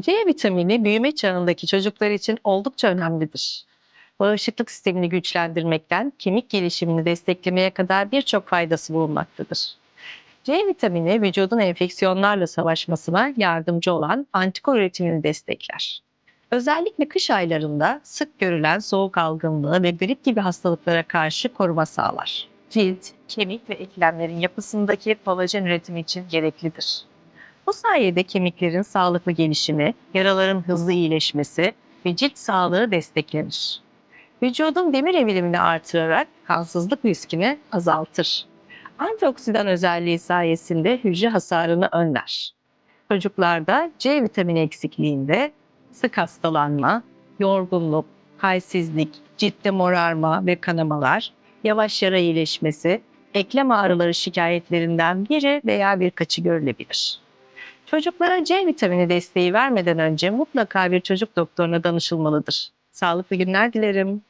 C vitamini büyüme çağındaki çocuklar için oldukça önemlidir. Bağışıklık sistemini güçlendirmekten kemik gelişimini desteklemeye kadar birçok faydası bulunmaktadır. C vitamini vücudun enfeksiyonlarla savaşmasına yardımcı olan antikor üretimini destekler. Özellikle kış aylarında sık görülen soğuk algınlığı ve grip gibi hastalıklara karşı koruma sağlar. Cilt, kemik ve eklemlerin yapısındaki kolajen üretimi için gereklidir. Bu sayede kemiklerin sağlıklı gelişimi, yaraların hızlı iyileşmesi ve cilt sağlığı desteklenir. Vücudun demir emilimini artırarak kansızlık riskini azaltır. Antioksidan özelliği sayesinde hücre hasarını önler. Çocuklarda C vitamini eksikliğinde sık hastalanma, yorgunluk, halsizlik, ciltte morarma ve kanamalar, yavaş yara iyileşmesi, eklem ağrıları şikayetlerinden biri veya birkaçı görülebilir. Çocuklara C vitamini desteği vermeden önce mutlaka bir çocuk doktoruna danışılmalıdır. Sağlıklı günler dilerim.